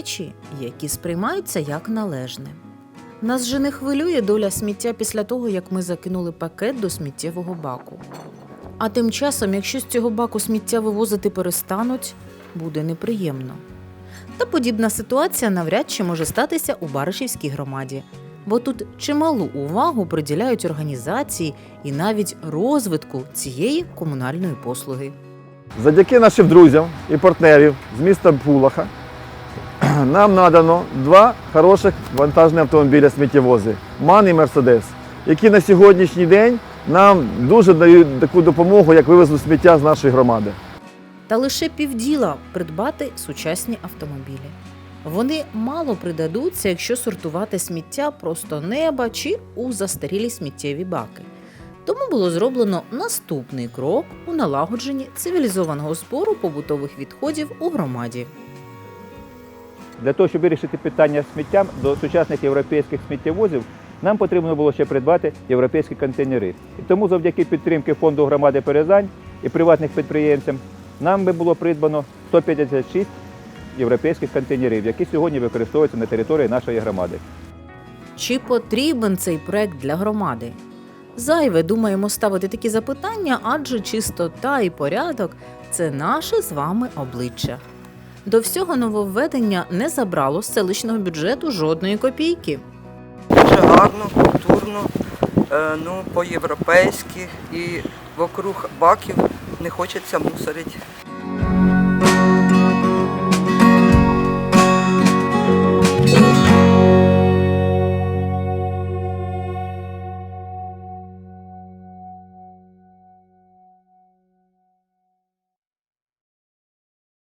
речі, які сприймаються як належне. Нас же не хвилює доля сміття після того, як ми закинули пакет до сміттєвого баку. А тим часом, якщо з цього баку сміття вивозити перестануть, буде неприємно. Та подібна ситуація навряд чи може статися у Баришівській громаді, бо тут чималу увагу приділяють організації і навіть розвитку цієї комунальної послуги. Завдяки нашим друзям і партнерів з міста Пулаха нам надано два хороших вантажні автомобіля сміттєвози МАН і Мерседес, які на сьогоднішній день нам дуже дають таку допомогу, як вивезли сміття з нашої громади. Та лише півділа придбати сучасні автомобілі. Вони мало придадуться, якщо сортувати сміття просто неба чи у застарілі сміттєві баки. Тому було зроблено наступний крок у налагодженні цивілізованого збору побутових відходів у громаді. Для того, щоб вирішити питання сміттям до сучасних європейських сміттєвозів, нам потрібно було ще придбати європейські контейнери. І тому завдяки підтримки фонду громади Перезань і приватних підприємцям нам би було придбано 156 європейських контейнерів, які сьогодні використовуються на території нашої громади. Чи потрібен цей проект для громади? Зайве думаємо ставити такі запитання, адже чистота і порядок це наше з вами обличчя. До всього нововведення не забрало з селищного бюджету жодної копійки. Дуже гарно, культурно, е, ну, по-європейськи і вокруг баків не хочеться мусорити.